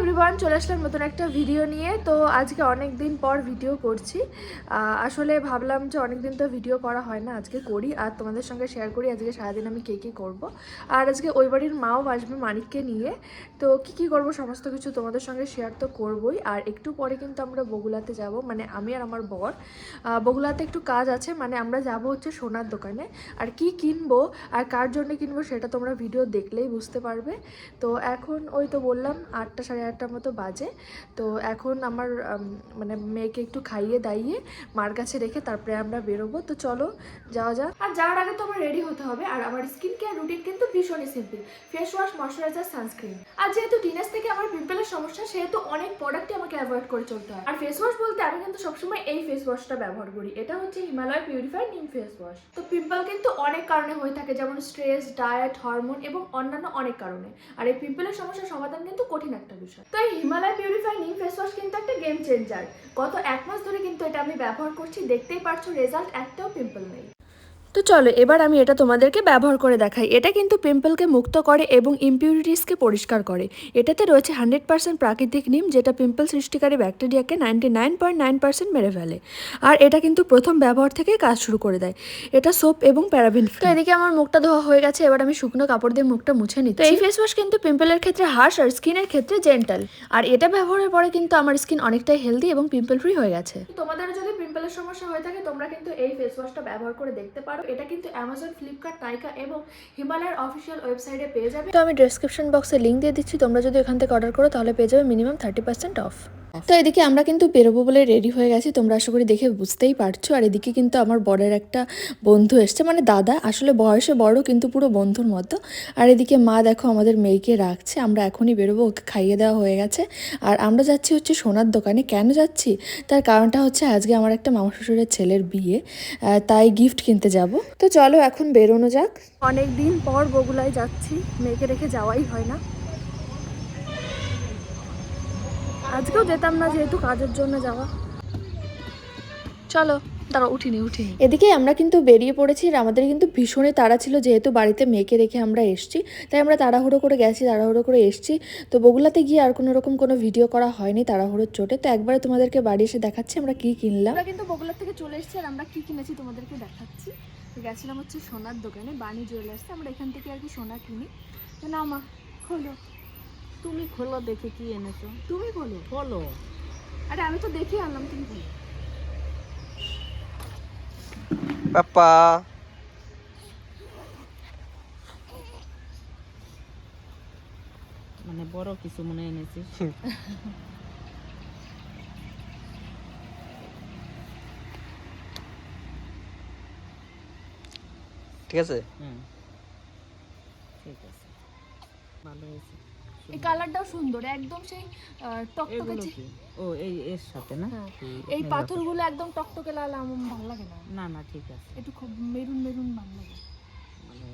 Everyone চলে আসলাম নতুন একটা ভিডিও নিয়ে। তো আজকে অনেক দিন পর ভিডিও করছি। আসলে ভাবলাম যে অনেক দিন তো ভিডিও করা হয় না, আজকে করি। আর তোমাদের সঙ্গে শেয়ার করি, আজকে সারাদিন আমি কে কী করব। আর আজকে ওই বাড়ির মাও আসবে মানিককে নিয়ে। তো কি কি করব, সমস্ত কিছু তোমাদের সঙ্গে শেয়ার তো করবই। আর একটু পরে কিন্তু আমরা বগুলাতে যাব মানে আমি আর আমার বর। বগুলাতে একটু কাজ আছে মানে আমরা যাব হচ্ছে সোনার দোকানে। আর কি কিনবো, আর কার জন্য কিনবো, সেটা তোমরা ভিডিও দেখলেই বুঝতে পারবে। তো এখন ওই তো বললাম, আটটা সাড়ে আটটার মতো বাজে। তো এখন আমার মানে মেয়েকে একটু খাইয়ে দাইয়ে মার কাছে রেখে তারপরে আমরা বেরোবো। তো চলো, যাওয়া যাক। আর যাওয়ার আগে তো আমার রেডি হতে হবে। আর আমার স্কিন কেয়ার রুটিন কিন্তু ভীষণই simple face wash moisturiser sunscreen আর যেহেতু টিনেজ থেকে আমার পিম্পলের সমস্যা, সেহেতু অনেক প্রোডাক্টই আমাকে অ্যাভয়েড করে চলতে হয়। আর ফেস ওয়াশ বলতে আমি কিন্তু সবসময় এই ফেস ওয়াশটা ব্যবহার করি। এটা হচ্ছে Himalaya purify neem face wash তো পিম্পল কিন্তু অনেক কারণে হয়ে থাকে। যেমন স্ট্রেস ডায়েট হরমোন এবং অন্যান্য অনেক কারণে। আর এই পিম্পলের সমস্যার সমাধান কিন্তু কঠিন একটা বিষয়। তো এই Himalaya purify neem face wash কিন্তু একটা গেম চেঞ্জার গত এক মাস ধরে কিন্তু এটা আমি ব্যবহার করছি, দেখতেই পারছ রেজাল্ট একটাও পিম্পল নেই। তো চলো এবার আমি এটা তোমাদেরকে ব্যবহার করে দেখাই। এটা কিন্তু পিম্পলকে মুক্ত করে এবং ইম্পিউরিটিসকে পরিষ্কার করে। এটাতে রয়েছে হান্ড্রেড পার্সেন্ট প্রাকৃতিক নিম যেটা পিম্পল সৃষ্টিকারী ব্যাকটেরিয়াকে ninety nine point nine percent মেরে ফেলে। আর এটা কিন্তু প্রথম ব্যবহার থেকে কাজ শুরু করে দেয়। এটা সোপ এবং প্যারাবিন তো এদিকে আমার মুখটা ধোয়া হয়ে গেছে এবার আমি শুকনো কাপড় দিয়ে মুখটা মুছে নিই তো এই ফেস ওয়াশ কিন্তু পিম্পলের ক্ষেত্রে হার্শ আর স্কিনের ক্ষেত্রে জেন্টাল আর এটা ব্যবহারের পরে কিন্তু আমার স্কিন অনেকটাই হেলদি এবং পিম্পল ফ্রি হয়ে গেছে। তোমাদের যদি পিম্পলের সমস্যা হয়ে থাকে তোমরা কিন্তু এই ফেস ওয়াশটা ব্যবহার করে দেখতে পারো। এটা কিন্তু অ্যামাজন ফ্লিপকার্ট নাইকা এবং হিমালয়ের অফিসিয়াল ওয়েবসাইটে পেয়ে যাবে। তো আমি ডিসক্রিপশন বক্সে লিঙ্ক দিয়ে দিচ্ছি, তোমরা যদি এখান থেকে অর্ডার করো তাহলে পেয়ে যাবে মিনিমাম থার্টি পার্সেন্ট অফ তো এদিকে আমরা কিন্তু বেরোবো বলে রেডি হয়ে গেছি। তোমরা আশা করি দেখে বুঝতেই পারছ। আর এদিকে কিন্তু আমার বরের একটা বন্ধু এসছে। মানে দাদা, আসলে বয়সে বড় কিন্তু পুরো বন্ধুর মতো। আর এদিকে মা দেখো আমাদের মেয়েকে রাখছে। আমরা এখনই বেরোবো, ওকে খাইয়ে দেওয়া হয়ে গেছে। আর আমরা যাচ্ছি হচ্ছে সোনার দোকানে। কেন যাচ্ছি? তার কারণটা হচ্ছে আজকে আমার একটা মামা শ্বশুরের ছেলের বিয়ে। তাই গিফট কিনতে যাব। তো চলো এখন বেরোনো যাক। অনেক দিন পর বগুলায় যাচ্ছি। মেয়েকে রেখে যাওয়াই হয় না। আজকেও যেতাম না যেহেতু কাজের জন্য যাওয়া। চলো দাঁড়া উঠিনি উঠিনি। এদিকে আমরা কিন্তু বেরিয়ে পড়েছি আর আমাদের কিন্তু ভীষণই তাড়া ছিল যেহেতু বাড়িতে মেয়েকে রেখে আমরা এসছি। তাই আমরা তাড়াহুড়ো করে গেছি তাড়াহুড়ো করে এসছি। তো বগুলাতে গিয়ে আর কোনো রকম কোনো ভিডিও করা হয়নি তাড়াহুড়োর চোটে। তো একবারে তোমাদেরকে বাড়ি এসে দেখাচ্ছি আমরা কি কিনলাম। আমরা কিন্তু বগুলা থেকে চলে এসেছি আর আমরা কি কিনেছি তোমাদেরকে দেখাচ্ছি। তো গেছিলাম হচ্ছে সোনার দোকানে বাণী জুয়েলার্সে আমরা এখান থেকে আর কি সোনা কিনি। তো না মা খোলো। তুমি খোলো দেখে কি এনেছো। তুমি খোলো। খোলো। আরে আমি তো দেখে আনলাম তুমি খোলো। পাপা মানে বড় কিছু মনে এনেছিস। ঠিক আছে? হুম। ঠিক আছে। ভালো হয়েছে। এই কালারটাও সুন্দর একদম সেই টকটকে ও এই এর সাথে না? হ্যাঁ, এই এই পাথরগুলো একদম টকটকে লাল আমার ভালো লাগে না। না না ঠিক আছে। একটু খুব মেরুন মেরুন ভালো লাগে। মানে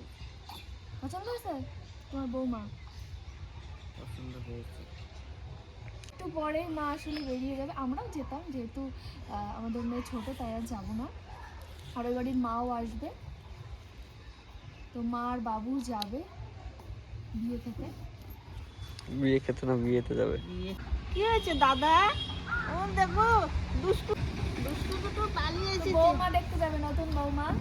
পছন্দ হয়েছে তোমার বৌমা? পছন্দ হয়েছে। একটু পরে মা আসলে বেরিয়ে যাবে। আমরাও যেতাম যেহেতু আমাদের মেয়ে ছোট তাই আর যাব না। আর ওই বাড়ির মাও আসবে। তো মা আর বাবু যাবে বিয়ে খেতে বিয়ে খেতে না বিয়েতে যাবে। কি হয়েছে দাদা? ও দেখো দুষ্টু দুষ্টু দুটো পালিয়ে এসেছে। বৌমা দেখতে যাবে নতুন বৌমা।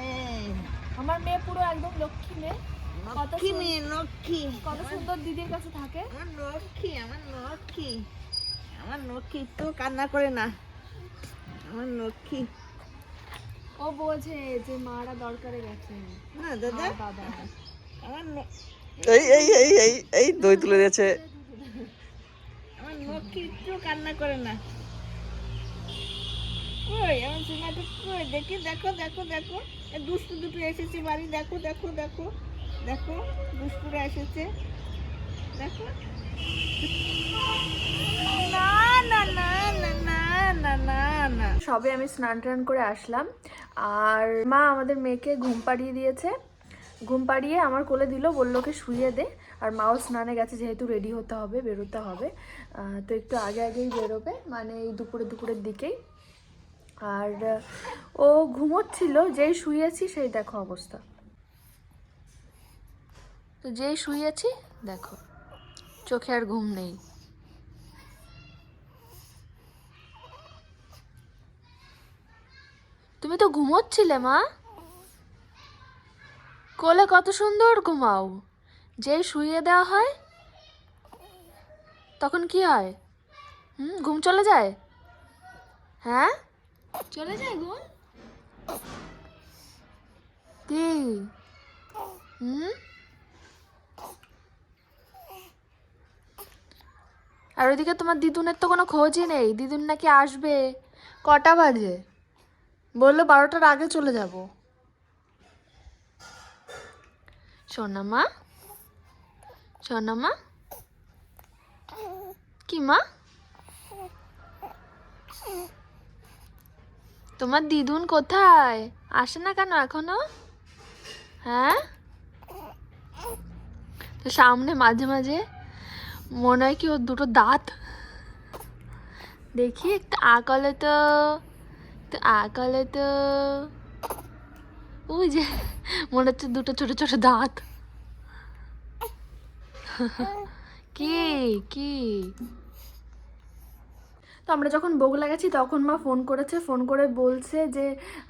এই, আমার মেয়ে পুরো একদম লক্ষ্মী মেয়ে। কত লক্ষ্মী সুন্দর- মেয়ে লক্ষ্মী। কত সুন্দর দিদির কাছে থাকে। আমার লক্ষ্মী আমার লক্ষ্মী। আমার লক্ষ্মী তো কান্না করে না। আমার লক্ষ্মী। ও বোঝে যে মারা দরকারে গেছে। না দাদা। ল- এই এই এই এই এই দই তুলে দিয়েছে। আমার একটু কান্না করে না। কই আমার সোনাটা কই? দেখি দেখো দেখো দেখো। এ দুষ্টু দুটো এসেছে বাড়ি। দেখো দেখো দেখো। দেখো দুষ্টুরা এসেছে। দেখো। না না না না না না না না। সবে আমি স্নান টান করে আসলাম। আর মা আমাদের মেয়েকে ঘুম পাড়িয়ে দিয়েছে। ঘুম পাড়িয়ে আমার কোলে দিল, বলল, ওকে শুয়ে দে। আর মাও স্নানে গেছে, যেহেতু রেডি হতে হবে, বেরোতে হবে। তো একটু আগে আগেই বেরোবে মানে এই দুপুরে দুপুরের দিকেই। আর ও ঘুমোচ্ছিল, যেই শুয়েছি সেই দেখো অবস্থা। তো যেই শুয়েছি, দেখো, চোখে আর ঘুম নেই। তুমি তো ঘুমোচ্ছিলে, মা? কোলে কত সুন্দর ঘুমাও। যেই শুইয়ে দেওয়া হয়, তখন কি হয়? হুম, ঘুম চলে যায়? হ্যাঁ? চলে যায় ঘুম? কি? হুম? আর ওইদিকে তোমার দিদুনের তো কোনো খোঁজই নেই। দিদুন নাকি আসবে? কটা বাজে? বলল বারোটার আগে চলে যাব। সোনা মা সোনা মা কি মা তোমার দিদুন কোথায়? আসে না কেন এখনও? হ্যাঁ? তো সামনে মাঝে মাঝে মনে হয় কি ওর দুটো দাঁত। দেখি, একটু আঁকলে তো, একটু আঁকলে তো। ওই যে মনে হচ্ছে দুটো ছোট ছোট দাঁত। কি কি? তো আমরা যখন বগুলা গেছি তখন মা ফোন করেছে, ফোন করে বলছে যে,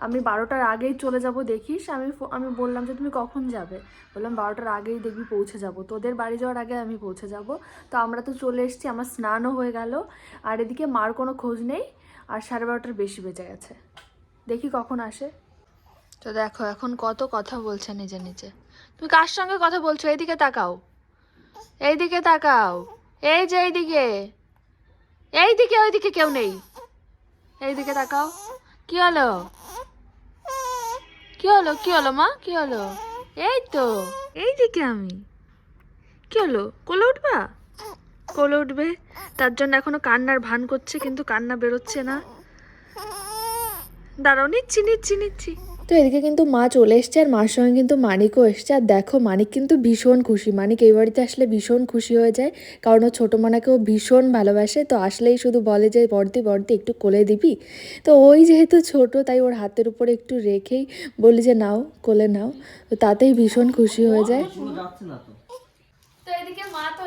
আমি বারোটার আগেই চলে যাব, দেখিস? আমি আমি বললাম যে, তুমি কখন যাবে? বললাম, বারোটার আগেই দেখবি পৌঁছে যাব। তোদের বাড়ি যাওয়ার আগে আমি পৌঁছে যাব। তো আমরা তো চলে এসেছি, আমার স্নানও হয়ে গেল। আর এদিকে মার কোনো খোঁজ নেই, আর সাড়ে বারোটার বেশি বেজে গেছে। দেখি কখন আসে। তো দেখো, এখন কত কথা বলছে নিজে নিজে। তুমি কার সঙ্গে কথা বলছো? এইদিকে তাকাও। এইদিকে তাকাও। এই যে এইদিকে। এইদিকে ওইদিকে কেউ নেই। এইদিকে তাকাও। কি হলো? কি হলো? কি হলো মা? কি হলো? এই তো, এইদিকে আমি। কি হলো? কোলে উঠবা? কোলে উঠবে? তার জন্য এখনও কান্নার ভান করছে, কিন্তু কান্না বেরোচ্ছে না। দাঁড়াও, নিচ্ছি নিচ্ছি নিচ্ছি। তো এদিকে কিন্তু মা চলে এসছে আর মার সঙ্গে কিন্তু মানিকও এসছে। আর দেখো, মানিক কিন্তু ভীষণ খুশি। মানিক এই বাড়িতে আসলে ভীষণ খুশি হয়ে যায়। কারণ ও ছোটো মানাকেও ভীষণ ভালোবাসে। তো আসলেই শুধু বলে যে, বর্দি বর্দি, একটু কোলে দিবি? তো ওই যেহেতু ছোট, তাই ওর হাতের উপরে একটু রেখেই বলি যে, নাও, কোলে নাও। তো তাতেই ভীষণ খুশি হয়ে যায়। তো এদিকে মা তো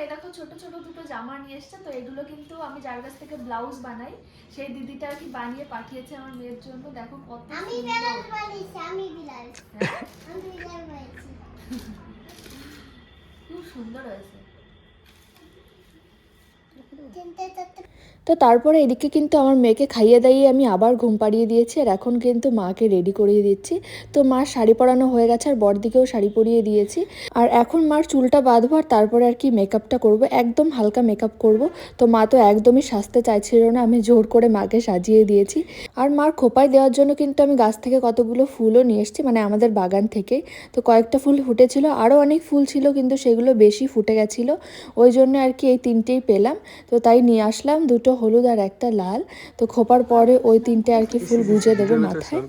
কিন্তু এ দেখো ছোট ছোট দুটো জামা নিয়ে এসছে তো এগুলো কিন্তু আমি যার কাছ থেকে ব্লাউজ বানাই সেই দিদিটা আর কি বানিয়ে পাঠিয়েছে আমার মেয়ের জন্য। দেখো কত আমি বানিয়েছি আমি হ্যাঁ, আমি বানিয়েছি। খুব সুন্দর হয়েছে। তো তারপরে এদিকে কিন্তু আমার মেয়েকে খাইয়ে দাইয়ে আমি আবার ঘুম পাড়িয়ে দিয়েছি, আর এখন কিন্তু মাকে রেডি করিয়ে দিচ্ছি। তো মার শাড়ি পরানো হয়ে গেছে, আর বরদিকেও শাড়ি পরিয়ে দিয়েছি। আর এখন মার চুলটা বাঁধবো, আর তারপরে আর কি মেকআপটা করব, একদম হালকা মেকআপ করব। তো মা তো একদমই সাজতে চাইছিল না, আমি জোর করে মাকে সাজিয়ে দিয়েছি। আর মার খোপায় দেওয়ার জন্য কিন্তু আমি গাছ থেকে কতগুলো ফুলও নিয়ে এসেছি মানে আমাদের বাগান থেকে। তো কয়েকটা ফুল ফুটেছিল, আরও অনেক ফুল ছিল, কিন্তু সেগুলো বেশি ফুটে গেছিল। ওই জন্য আর কি এই তিনটেই পেলাম। তো তাই নিয়ে আসলাম দুটো হলুদ আর একটা লাল তো খোপার পরে ওই তিনটে আর কি ফুল গুজে দেবো মাথায়।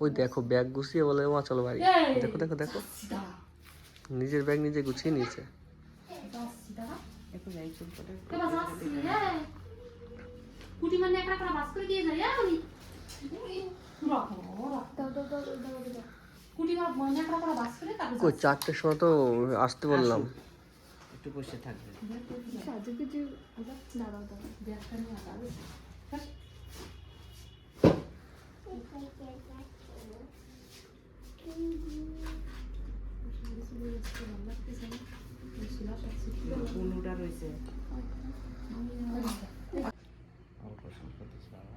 ওই দেখো ব্যাগ গুছিয়ে বলে মা চলো দেখো দেখো দেখো নিজের ব্যাগ নিজে গুছিয়ে নিয়েছে চারটের সময় তো আসতে বললাম একটু বসে থাকবে কোনটা রয়েছে। অল্প স্বল্প দিস বাবা।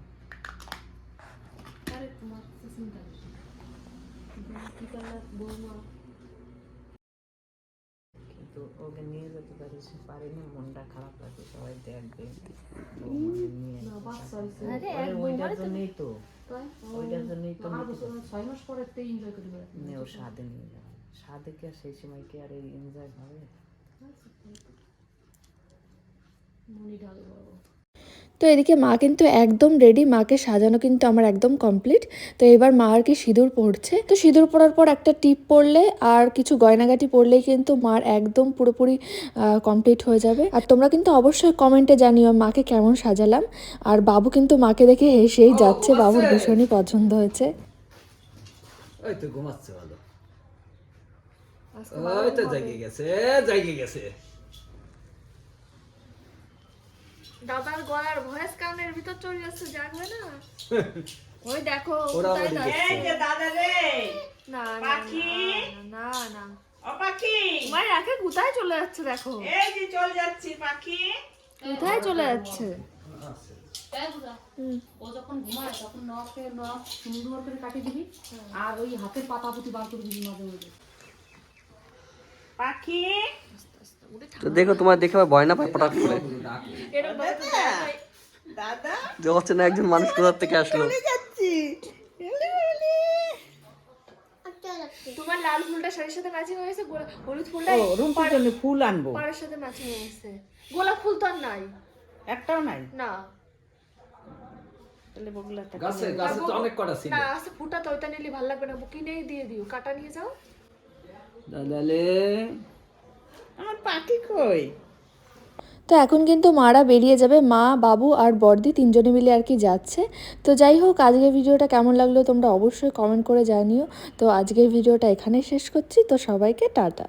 কিন্তু ওকে নিয়ে যেতে পারিস পারি না মনটা খারাপ লাগে সবাই দেখবে। ওইটার জন্যই তো। ওইটার জন্যই তো ছয় মাস পরে তো এনজয় করি বেড়াতে। মানে ও স্বাদে নিয়ে যাবে। স্বাদে কি আর সেই সময় কি আর এনজয় হবে? মনি তো এদিকে মা কিন্তু একদম রেডি মাকে সাজানো কিন্তু আমার একদম কমপ্লিট তো এবার মা আর কি সিঁদুর পড়ছে। তো সিঁদুর পরার পর একটা টিপ পরলে আর কিছু গয়নাগাটি পরলেই কিন্তু মার একদম পুরোপুরি কমপ্লিট হয়ে যাবে। আর তোমরা কিন্তু অবশ্যই কমেন্টে জানিও মাকে কেমন সাজালাম। আর বাবু কিন্তু মাকে দেখে হেসেই যাচ্ছে বাবুর ভীষণই পছন্দ হয়েছে। ওই তো ঘুমাচ্ছে ভালো। ওই তো জায়গায় গেছে জায়গায় গেছে। দাদার গলার ভয়েস কানের ভিতর চলে যাচ্ছে জানবে না। ওই দেখো এই যে দাদা রে। না না, পাখি। না না ও পাখি। মায়ের রাখে কোথায় চলে যাচ্ছে দেখো? এই যে চলে যাচ্ছি পাখি। কোথায় চলে যাচ্ছে? ও যখন ঘুমায় তখন নখে নখ সুন্দর করে কাটিয়ে দিবি আর ওই হাতের পাতা পুঁতি বার করে দিবি মাঝে মাঝে পাখি। তো দেখো তোমার দেখে ভয় না পায় পটাক করে। যে একজন মানুষ কোথার থেকে আসলো। তোমার লাল ফুলটা শাড়ির সাথে ম্যাচিং হলুদ ফুলটা জন্য ফুল আনব। পাড়ের সাথে ম্যাচিং হয়ে গেছে। গোলাপ ফুল তো আর নাই। একটাও নাই? না। তাহলে বগলা গাছে গাছে তো অনেক কটা ছিল। না আছে ফুটা তো ওইটা নিলে ভালো লাগবে না। কিনেই দিয়ে দিও কাটা নিয়ে যাও। দাদালে আমার পাখি কই? তো এখন কিন্তু মারা বেরিয়ে যাবে মা, বাবু আর বর্দি তিনজনে মিলে আর কি যাচ্ছে। তো যাই হোক, আজকের ভিডিওটা কেমন লাগল তোমরা অবশ্যই কমেন্ট করে জানিও। তো আজকের ভিডিওটা এখানে শেষ করছি। তো সবাইকে টাটা।